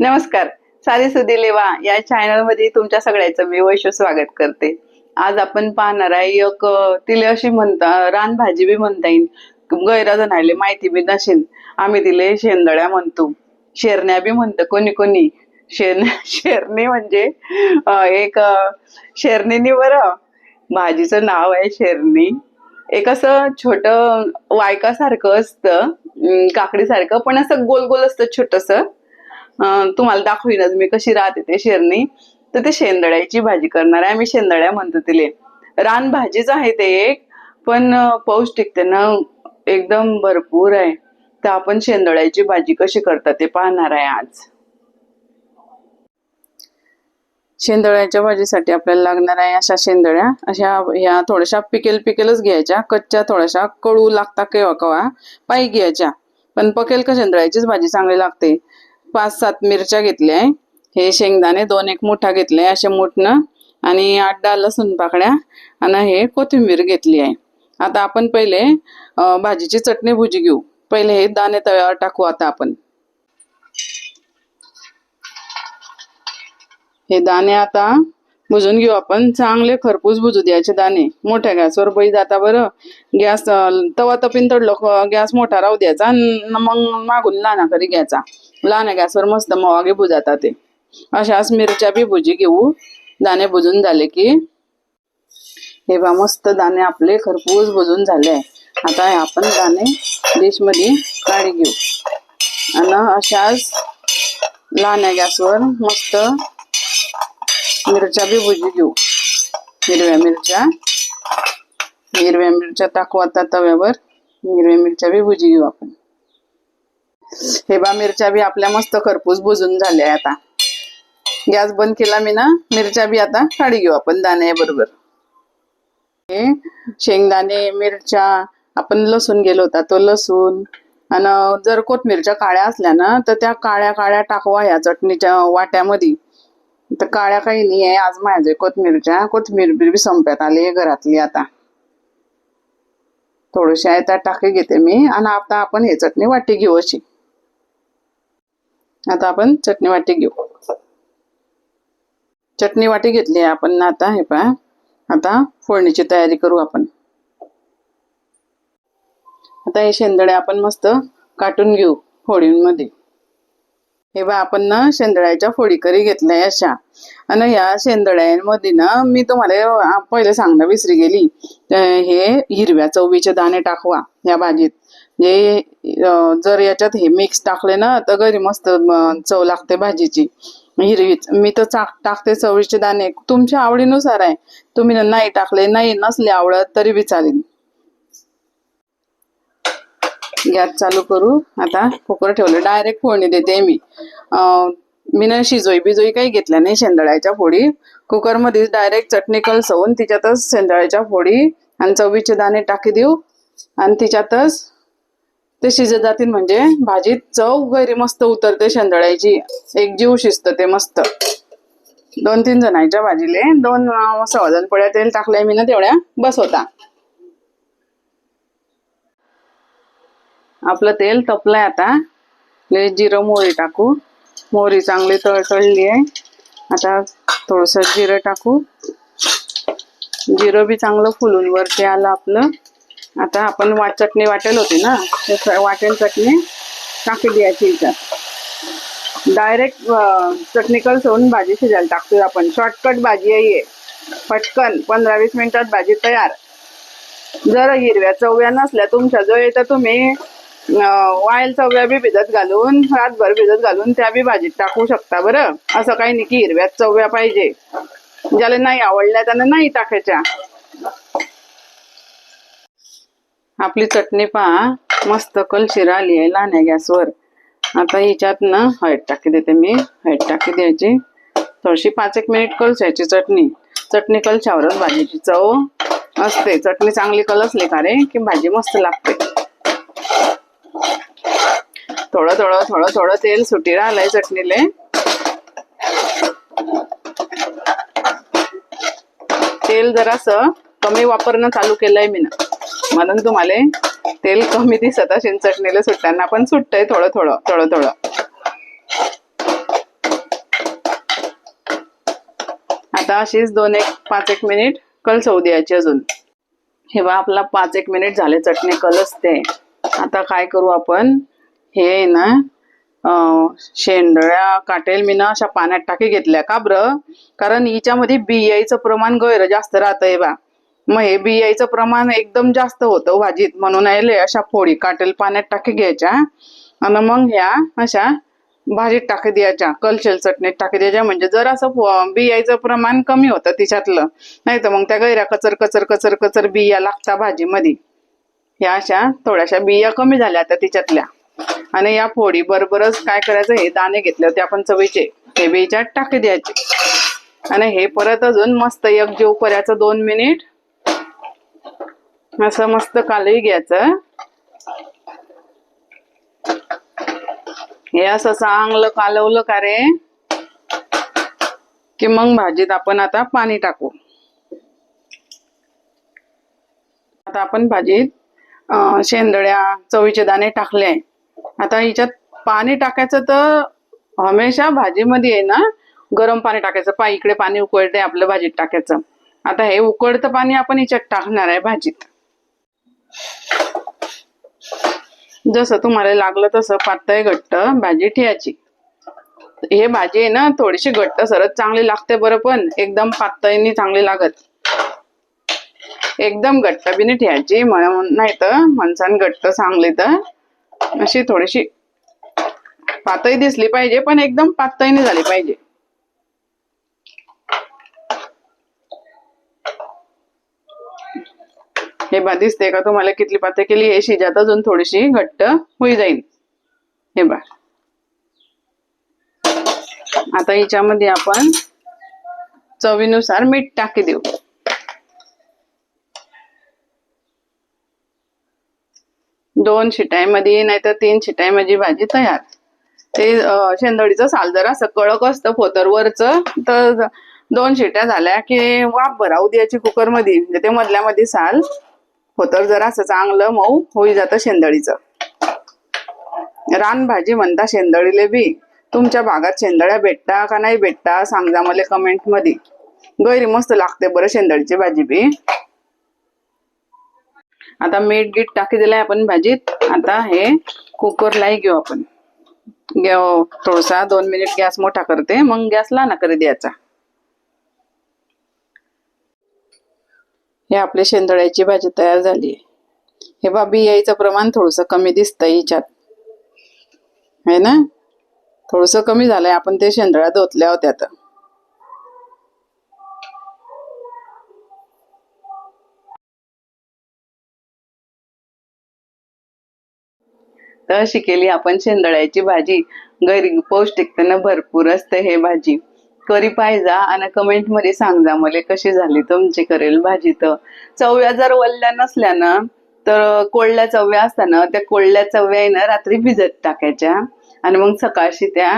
नमस्कार. साधी सुधी लेवा या चॅनलमध्ये तुमच्या सगळ्याचं मी वैश्व स्वागत करते. आज आपण पाहणार आहे एक तिले तिला अशी म्हणता रानभाजी बी म्हणता येईल. गैरा जणायले माहिती बी नसेल. आम्ही तिले शेंदळ्या म्हणतो. शेरण्या बी म्हणतो कोणी कोणी. शेर शेरणी म्हणजे एक शेरणीनी बरं. भाजीचं नाव आहे शेरणी. एक असं छोट वायकासारखं असतं काकडीसारखं पण असं गोल गोल असतं छोटस. तुम्हाला दाखवीनच मी कशी राहते ते शेरणी तर ते शेंदळ्याची भाजी करणार आहे. आम्ही शेंदळ्या म्हणतो तिले. रान भाजीच आहे ते एक पण पौष्टिक त्यानं एकदम भरपूर आहे. तर आपण शेंदळ्याची भाजी कशी करतात ते पाहणार आहे आज. शेंदळ्याच्या भाजीसाठी आपल्याला लागणार आहे अशा शेंदळ्या अशा ह्या थोड्याशा पिकेल पिकेलच घ्यायच्या. कच्च्या थोड्याशा कळू लागता केव्हा केव्हा पायी घ्यायच्या. पण पकेल का शेंदळ्याचीच भाजी चांगली लागते. पाच सात मिरच्या घेतल्या हे शेंगदाणे दोन एक मोठा घेतले असे मोठनं आणि आठ डाळ लसूण पाकड्या आणि हे कोथिंबीर घेतली आहे. आता आपण पहिले भाजीची चटणी भुजी घेऊ. पहिले हे दाणे तव्यावर टाकू आता आपण. हे दाणे आता भुजून घेऊ आपण. चांगले खरपूस भुजू द्यायचे दाणे. मोठ्या गॅसवर बळी जाता बरं. गॅस तवा तपीन तडलो गॅस मोठा राहू द्यायचा आणि मग मागून लाना घरी घ्यायचा. लहान गॅसवर मस्त मवागे भुजाता ते. अशाच मिरच्या बी भुजी घेऊ. दाणे भुजून झाले की हे बा मस्त दाणे आपले खरपूस भुजून झाले. आहे आता हे आपण दाणे डिशमध्ये काढी घेऊ. आणि अशाच लहान गॅसवर मस्त मिरच्या बी भुजी घेऊ. हिरव्या मिरच्या. हिरव्या मिरच्या टाकू आता तव्यावर. हिरव्या मिरच्या बी भुजी घेऊ आपण. हे बा मिरच्या बी आपल्या मस्त खरपूस भुजून झाल्या आता. गॅस बंद केला मी ना मिरच्या बी आता काढी घेऊ आपण दाण्याबरोबर हे शेंगदाणे मिरच्या आपण लसूण गेलो होता तो लसूण. आणि जर कोथमिरच्या काळ्या असल्या ना तर त्या काळ्या काळ्या टाकवा ह्या चटणीच्या वाट्यामध्ये. तर काळ्या काही नाही आहे आज माझे कोथमिरच्या कोथमीर बी संपत आली घरातली आता. थोडीशी आहे त्यात टाकी घेते मी. आणि आता आपण हे चटणी वाटी घेऊ अशी. आता आपण चटणी वाटी घेऊ. चटणी वाटी घेतली आहे आपण आता हे पहा. आता फोडणीची तयारी करू आपण. आता हे शेंदळे आपण मस्त काटून घेऊ फोडींमध्ये हे बा आपण ना शेंदळ्याच्या फोडी करी घेतल्या अशा. आणि या शेंदळ्यांमध्ये ना मी तुम्हाला पहिले सांगणं विसरी गेली. हे हिरव्या चवळीचे दाणे टाकवा या भाजीत. हे जर याच्यात हे मिक्स टाकले ना तर घरी मस्त चव लागते भाजीची. हिरवी मी तर चाक टाकते चवळीचे दाणे. तुमच्या आवडीनुसार आहे. तुम्ही नाही टाकले नाही नसले आवडत तरी बी चालेल. गॅस चालू करू. आता कुकर ठेवलं. डायरेक्ट फोडणी देते मी. मी ना शिजोई बिजोई काही घेतल्या नाही शेंदळ्याच्या फोडी. कुकरमध्ये डायरेक्ट चटणी कलसवून तिच्यातच शेंदळ्याच्या फोडी आणि चवीचे दाणे टाकी देऊ. आणि तिच्यातच ते शिजत जातील म्हणजे भाजीत चव गैरी मस्त उतरते शेंदळ्याची. एक जीव शिजतं ते मस्त. दोन तीन जणांच्या भाजीले. दोन अं, सव्वा तेल टाकलंय मी ना तेवढ्या. बस होता. आपलं तेल तपलंय आता. ले जिरं मोहरी टाकू. मोहरी चांगली तळतळली आहे आता थोडस जिरं टाकू. जिरं बी चांगलं फुलून वरती आलं आपलं. आता आपण वा चटणी वाटेल होती ना. वाटेल चटणी टाकी द्यायची इथं. डायरेक्ट चटणी कलसवून भाजी शिजायला टाकतोय आपण. शॉर्टकट भाजी आहे पटकन पंधरा वीस मिनिटात भाजी तयार. जर हिरव्या चव्या नसल्या तुमच्या जवळ तर तुम्ही वायल चवया बी भिजत घालून रातभर भिजत घालून त्या बी भाजीत टाकू शकता बरं. असं काही नाही की हिरव्या चव्या पाहिजे. ज्याला नाही आवडल्या त्यांना नाही टाकायच्या. आपली चटणी पहा. मस्त कलशीर आली आहे लहान्या गॅसवर. आता हिच्यात ना हळद टाकी देते मी. हळद टाकी द्यायची. थोडीशी पाच एक मिनिट कलशायची चटणी. चटणी कलशावरच भाजीची चव असते. चटणी चांगली कलसली का रे? की भाजी मस्त लागते. थोडं थोडं थोडं थोडं तेल सुटी राहिलंय चटणीले. तेल जरासं कमी वापरणं चालू केलंय मी ना म्हणून तुम्हाला तेल कमी दिसत असेल चटणीला सुटताना पण सुटतंय थोडं थोडं थोडं थोडं. आता अशीच दोन एक पाच एक मिनिट कलस होऊ द्यायची अजून. हे बा आपला पाच एक मिनिट झाले चटणी कलसते. आता काय करू आपण? हे ना शेंडळ्या काटेल मी ना अशा पाण्यात टाकी घेतल्या. का बरं? कारण हिच्यामध्ये बियाईचं प्रमाण गैर जास्त राहतंय बा. मग हे बियाचं प्रमाण एकदम जास्त होतं हो भाजीत. म्हणून आले अशा फोडी काटेल पाण्यात टाकी घ्यायच्या. आणि मग ह्या अशा भाजीत टाकी द्यायच्या. कलशेल चटणीत टाकी द्यायच्या. म्हणजे जर असं बियाचं प्रमाण कमी होतं तिच्यातलं नाही तर मग त्या गैऱ्या कचर कचर कचर कचर बिया लागता भाजीमध्ये. ह्या अशा थोड्याशा बिया कमी झाल्या आता तिच्यातल्या. आणि या फोडी बरोबरच काय करायचं हे दाणे घेतले होते आपण चवीचे हे बियाच्यात टाकी द्यायचे. आणि हे परत अजून मस्त एक जीव करायचं दोन मिनिट असं मस्त कालही घ्यायचं. हे असं चांगलं कालवलं का रे? की मग भाजीत आपण आता पाणी टाकू. आता आपण भाजीत शेंदळ्या चवीचे दाणे टाकले. आहे आता हिच्यात पाणी टाकायचं तर हमेशा भाजीमध्ये आहे ना गरम पाणी टाकायचं. पा इकडे पाणी उकळते आपलं भाजीत टाकायचं. आता हे उकळतं पाणी आपण हिच्यात टाकणार आहे भाजीत. जसं तुम्हाला लागलं तसं पातळ घट्ट भाजी ठेवायची. हे भाजी आहे ना थोडीशी घट्ट सरत चांगली लागते बरं पण एकदम पातळीनी चांगली लागत. एकदम घट्ट बी नाही ठेवायची म्हणून नाही तर माणसान घट्ट चांगली तर अशी थोडीशी पातळी दिसली पाहिजे पण एकदम पातळीने झाली पाहिजे. हे बा दिसते का तुम्हाला? कितली पातळ केली? हे शिजात अजून थोडीशी घट्ट होई जाईल. हे बा. आता हिच्यामध्ये आपण चवीनुसार मीठ टाकी देऊ. दोन शिटाईमध्ये नाहीतर तीन तीन माझी भाजी तयार. ते शेंदळीचं शेंदडीचं साल जरा असं कळक असतं फोतरवरचं. तर दोन शिट्या झाल्या की वाफ भरा. उद्याची कुकरमध्ये म्हणजे ते मधल्यामध्ये साल. हो, फोतर जरा असं चांगलं मऊ होई जातं शेंदळीचं. रान भाजी म्हणता शेंदळीले बी. तुमच्या भागात शेंदळ्या भेटता का नाही भेटता सांगा मला कमेंटमध्ये गैरी मस्त लागते बरं शेंदळीची भाजी बी. आता मीठ गीठ टाकी दिलाय आपण भाजीत. आता हे कुकरलाही घेऊ आपण. घेऊ हो, थोडासा दोन मिनिट गॅस मोठा करते. मग गॅस लहाना करी द्यायचा. हे आपल्या शेंदळ्याची भाजी तयार झाली. हे बा बियाईचं प्रमाण थोडंसं कमी दिसतं हिच्यात. आहे ना? थोडंसं कमी झालंय. आपण ते शेंदळ्या धोतल्या होत्या तर तर शिकेली आपण शेंदळ्याची भाजी. घरी पौष्टिकतेनं भरपूर असते हे भाजी. करी पाहिजा आणि कमेंटमध्ये सांगा मला कशी झाली तुमची करेल भाजी तर. चव्या जर वल्ल्या नसल्या ना तर कोळल्या चवया असताना त्या कोळल्या चव्या आहे ना रात्री भिजत टाकायच्या. आणि मग सकाळशी त्या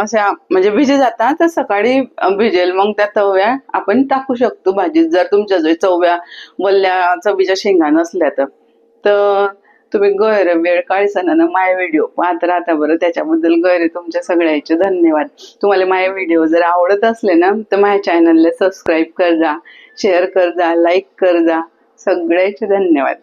अशा म्हणजे भिजे जातात तर सकाळी भिजेल मग त्या तव्या आपण टाकू शकतो भाजीत. जर तुमच्या जवळ चव्या वल्ल्या चवीच्या शेंगा नसल्या तर. तर तुम्ही गैर वेळ काळीसणानं माय व्हिडिओ. पाहत राहता बरं त्याच्याबद्दल गैर तुमच्या सगळ्याचे धन्यवाद. तुम्हाला माझे व्हिडिओ जर आवडत असले ना तर माझ्या चॅनलला सबस्क्राईब कर जा शेअर कर जा लाईक कर जा सगळ्याचे धन्यवाद.